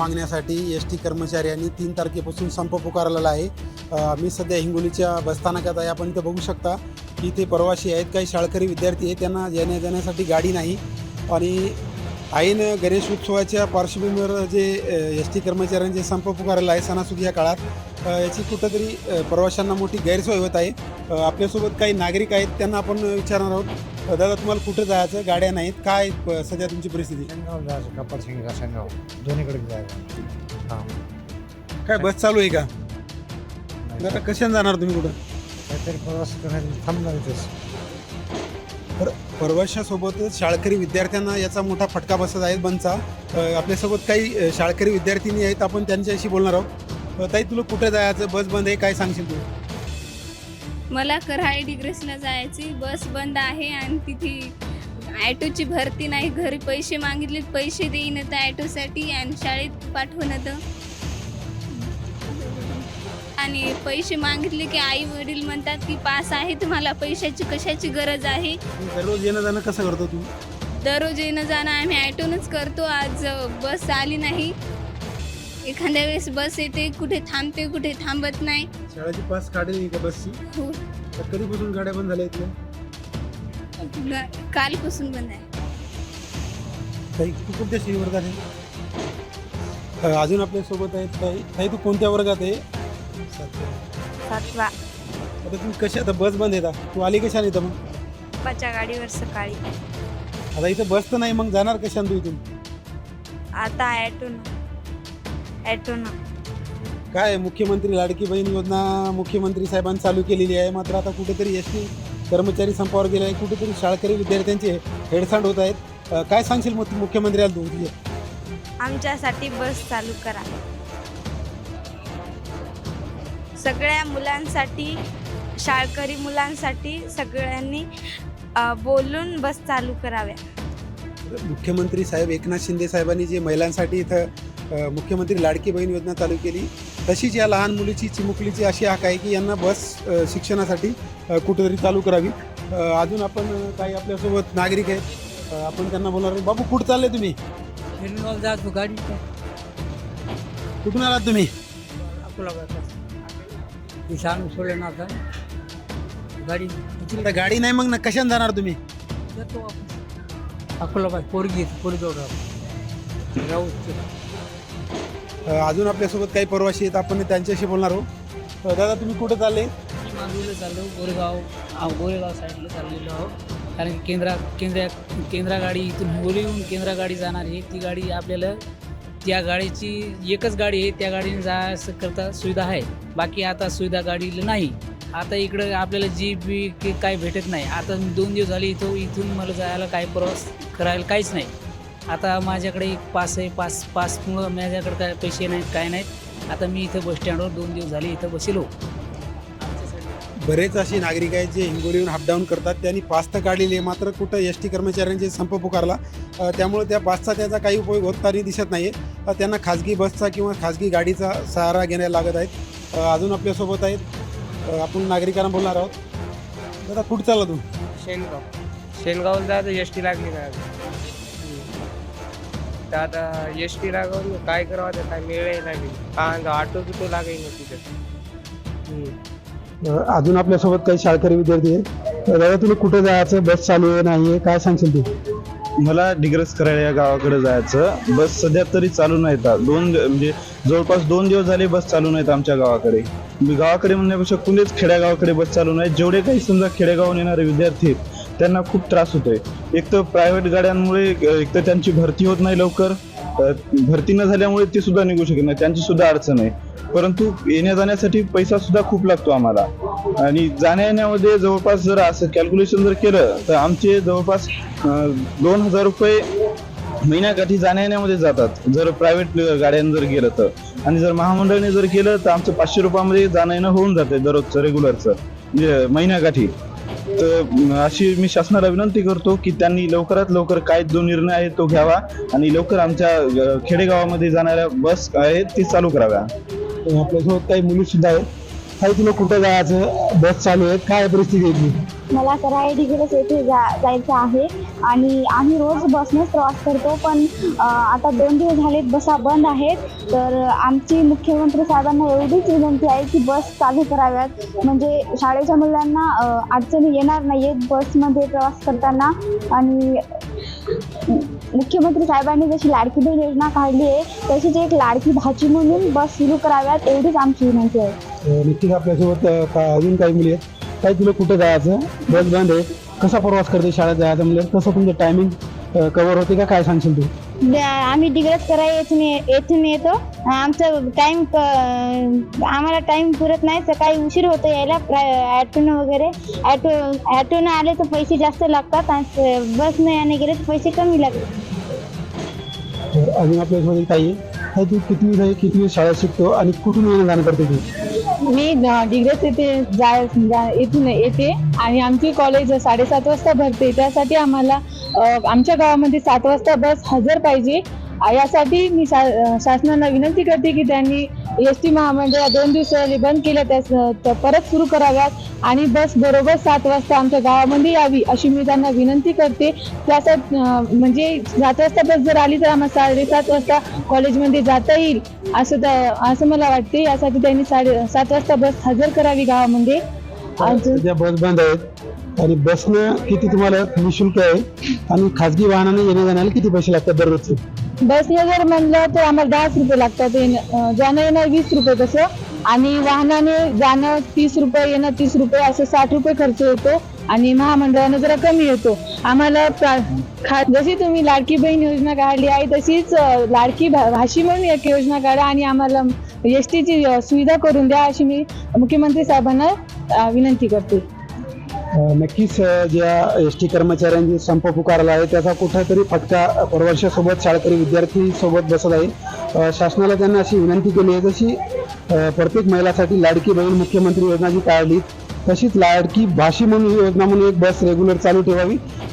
मागण्यासाठी S T कर्मचाऱ्यांनी तीन तारखेपासून संप पुकारलेला आहे. मी सध्या हिंगोलीच्या बसस्थानकात आहे. आपण इथं बघू शकता की इथे प्रवासी आहेत. काही शाळकरी विद्यार्थी आहेत. त्यांना येण्या जाण्यासाठी गाडी नाही. आणि ऐन गणेश उत्सवाच्या पार्श्वभूमीवर जे एस टी कर्मचाऱ्यांचे संप पुकारलेला आहे सणासुदी या काळात याची कुठंतरी प्रवाशांना मोठी गैरसोय होत आहे. आपल्यासोबत काही नागरिक आहेत. त्यांना आपण विचारणार आहोत. दादा तुम्हाला कुठं जायचं गाड्या नाहीत. काय प- सध्या तुमची परिस्थिती? जायचं दोन्हीकडे जायचं. हां. काय बस चालू आहे का? आता कशाने जाणार तुम्ही कुठं? काहीतरी प्रवास करायला थांबणार इथेच तर प्रवाशासोबतच शाळकरी विद्यार्थ्यांना याचा मोठा फटका बसत आहे बंदचा. अ, आपल्यासोबत काही अ, शाळकरी विद्यार्थिनी आहेत. आपण त्यांच्याशी बोलणार आहोत. अ, ताई तुला कुठे जायचं? बस बंद आहे काय सांगशील तू? मला कराळे डिग्रेसला जायची बस बंद आहे आणि तिथे ॲटोची भरती नाही. घरी पैसे मागितले पैसे देईन तर ॲटोसाठी आणि शाळेत पाठवणं तर आणि पैसे मागितले की आई वडील म्हणतात की पास आहे तुम्हाला पैशाची कशाची गरज आहे? दररोज येणं जाणं कसं करतो तू? दररोज येणं जाणं आम्ही ॲटोनच करतो. आज बस आली नाही. एखाद्या वेळेस बस येते कुठे थांबते कुठे थांबत नाही. शाळेची पास काढेल का बसची? हो. तर कधीपासून गाड्या बंद झाल्या इथल्या? कालपासून बंद आहे. ताई तू कोणत्या श्री वर्गात आहे? अ, अजून आपल्यासोबत आहेत ताई. ताई तू कोणत्या वर्गात आहे? सातवा. आता तुम्ही कशा आता बस बंद येतात तू आली कशाने इथं मग? पप्पाच्या गाडीवर सकाळी. आता इथं बस तर नाही मग जाणार कशाने तू इथून? आता ॲटोन. ॲटोन. काय मुख्यमंत्री लाडकी बहीण योजना मुख्यमंत्री साहेबांनी चालू केलेली आहे. मात्र आता कुठेतरी एस टी कर्मचारी संपावर गेले आहे कुठेतरी शाळकरी विद्यार्थ्यांचे हेडसांड होत आहेत. काय सांगशील मुख्यमंत्र्याला तू? तुझे आमच्यासाठी बस चालू करा. सगळ्या मुलांसाठी शाळकरी मुलांसाठी सगळ्यांनी बोलून बस चालू कराव्या. मुख्यमंत्री साहेब एकनाथ शिंदे साहेबांनी जे महिलांसाठी इथं मुख्यमंत्री लाडकी बहीण योजना चालू केली तशीच या लहान मुलीची चिमुकलीची अशी हाक आहे की यांना बस शिक्षणासाठी कुठेतरी चालू करावी. अजून आपण काही आपल्यासोबत नागरिक आहेत. आपण त्यांना बोलणार बाबू कुठं चालले तुम्ही? गाडी कुठून आलात तुम्ही? अकोला सोडलं आता गाडी आता गाडी नाही मग? ना कशाने जाणार तुम्ही? जातो अकोला पोरगी पोरगी राहू अजून आपल्यासोबत काही प्रवासी आहेत आपण त्यांच्याशी बोलणार आहोत. दादा तुम्ही कुठे चालले? मांडवीला चाललो गोरेगाव आ, गोरेगाव साईडला चाललेलो आहोत. कारण की केंद्रा केंद्रा केंद्रा गाडी इथून हिंगोलीहून येऊन केंद्रा गाडी जाणार आहे. ती गाडी आपल्याला त्या गाडीची एकच गाडी आहे त्या गाडीने जायचं करता सुविधा आहे. बाकी आता सुविधा गाडीला नाही. आता इकडं आपल्याला जी बी की काय भेटत नाही. आता दोन दिवस झाले इथं इथून मला जायला काय प्रवास करायला काहीच नाही. आता माझ्याकडे एक पास आहे पास पासमुळं माझ्याकडे काय पैसे नाहीत काय नाहीत. आता मी इथं बस स्टँडवर दोन दिवस झाले इथं बसलो. बरेच असे नागरिक आहेत जे हिंगोलीहून अपडाऊन करतात. त्यांनी पास तर काढलेली आहे मात्र कुठं एस टी कर्मचाऱ्यांचे संप पुकारला. त्यामुळे त्या पासचा त्याचा काही उपयोग होताना दिसत नाही आहे त्यांना खाजगी बसचा किंवा खाजगी गाडीचा सहारा घेण्याला लागत आहेत. अजून आपल्यासोबत आहेत. आपण नागरिकांना बोलणार आहोत. दादा कुठं चालला तू? शेनगाव. शेनगावला जायचं एस टी लागली ना तर आता एस टी लागून काय करावं ते काय मिळेल लागेल का ऑटो बिटो लागेल ना तिथे अजून आपल्यासोबत काही शाळकरी विद्यार्थी आहेत. दादा तुला कुठं जायचं? बस चालू आहे नाही आहे? काय सांगशील तू? मला डिग्रस करायला या गावाकडे जायचं. बस सध्या तरी चालू नाहीत. दोन म्हणजे जवळपास दोन दिवस झाले बस चालू नाहीत आमच्या गावाकडे. मी गावाकडे म्हणण्यापेक्षा कुणीच खेड्यागावाकडे बस चालू नाही जेवढे काही समजा खेडेगावून येणारे विद्यार्थी आहेत त्यांना खूप त्रास होतोय. एक तर प्रायव्हेट गाड्यांमुळे एक तर त्यांची भरती होत नाही लवकर. भरती न झाल्यामुळे ते सुद्धा निघू शकत नाही. त्यांची सुद्धा अडचण आहे. परंतु येण्या जाण्यासाठी पैसा सुद्धा खूप लागतो आम्हाला. आणि जाण्या येण्यामध्ये जवळपास जर असं कॅल्क्युलेशन जर केलं तर आमचे जवळपास दोन हजार रुपये महिन्याकाठी जाण्या येण्यामध्ये जातात. जर प्रायव्हेट गाड्यानं जर गेलं तर. आणि जर महामंडळाने जर केलं तर आमचं पाचशे रुपयामध्ये जाणं येणं होऊन जाते दररोजचं रेग्युलरचं म्हणजे महिन्याकाठी. तर अशी मी शासनाला विनंती करतो की त्यांनी लवकरात लवकर काय जो निर्णय आहे तो घ्यावा आणि लवकर आमच्या खेडेगावामध्ये जाणाऱ्या बस आहेत ती चालू कराव्या. आपल्यासोबत काही मुली सुद्धा आहेत काही तुला कुठं जायचं? बस चालू आहे. काय परिस्थिती आहे मला कराळे डिग्रस येथे जा जायचं आहे. आणि आम्ही रोज बसनेच प्रवास करतो पण आता दोन दिवस झालेत बसा बंद आहेत. तर आमची मुख्यमंत्री साहेबांना एवढीच विनंती आहे की बस चालू कराव्यात. म्हणजे शाळेच्या मुलांना अडचणी येणार नाही आहेत बसमध्ये प्रवास करताना. आणि मुख्यमंत्री साहेबांनी जशी लाडकी बहीण योजना काढली आहे तशीच एक लाडकी भाची म्हणून बस सुरू कराव्यात एवढीच आमची विनंती आहे. नक्कीच आपल्यासोबत अजून काही मुली आहेत? काही तुला कुठं जायचं? बस बंद आहे. कसा प्रवास करते शाळेत जायचं म्हणजे कसं तुमचं टायमिंग कवर होते का? काय सांगशील तू? आम्ही डिग्रज करायला येथून येथून येतो. आमचं टाईम आम्हाला टाईम पुरत नाही. सकाळी उशीर होतो यायला ॲटोनं वगैरे. ॲटो ॲटोनं आले तर पैसे जास्त लागतात आणि बसनं याने गेले तर पैसे कमी लागतात. तर अजून आपल्यासोबत एक ताई आहे. ताई, तू कितवी आहे कितवी शाळेत शिकतो आणि कुठून येणं जाणं करते तू? मी डिग्री येथे जाय जा- इथून येते आणि आमची कॉलेज साडेसात वाजता भरते. त्यासाठी आम्हाला आमच्या गावामध्ये सात वाजता बस हजर पाहिजे. यासाठी मी शा शासनाला विनंती करते की त्यांनी एस टी महामंडळ दोन दिवस बंद केलं त्या परत सुरू कराव्यात. आणि बस बरोबर सात वाजता आमच्या गावामध्ये यावी अशी मी त्यांना विनंती करते. त्यासाठी म्हणजे सात वाजता बस जर आली तर आम्हाला साडेसात वाजता कॉलेजमध्ये जाता येईल असं असं मला वाटते. यासाठी त्यांनी साडे सात वाजता बस हजर करावी गावामध्ये. बस बंद आहेत आणि बसनं किती तुम्हाला निशुल्क आहे? आणि खाजगी वाहनाने येण्या जाण्याला किती पैसे लागतात दररोजचे? बसने जर म्हणलं तर आम्हाला दहाच रुपये लागतात. येणं- जाणं येणं वीस रुपये तसं. आणि वाहनाने जाणं तीस रुपये येणं तीस रुपये असं साठ रुपये खर्च येतो. आणि महामंडळानं जरा कमी येतो. आम्हाला प्रा- खा जशी तुम्ही लाडकी बहीण योजना काढली आहे तशीच अं, लाडकी भा- भाषी म्हणून एक योजना काढा आणि आम्हाला एस टीची सुविधा करून द्या अशी मी मुख्यमंत्री साहेबांना अं, विनंती करते. नक्कीच ज्या एस टी कर्मचाऱ्यांनी संप पुकारला आहे त्याचा कुठेतरी फटका परवर्षासोबत शाळकरी विद्यार्थी सोबत बसत आहे. शासनाला त्यांना अशी विनंती केली आहे जशी प्रत्येक महिलासाठी लाडकी बहीण मुख्यमंत्री योजना जी काढली तशीच लाडकी भाषी म्हणून ही योजना म्हणून एक बस रेग्युलर चालू ठेवावी.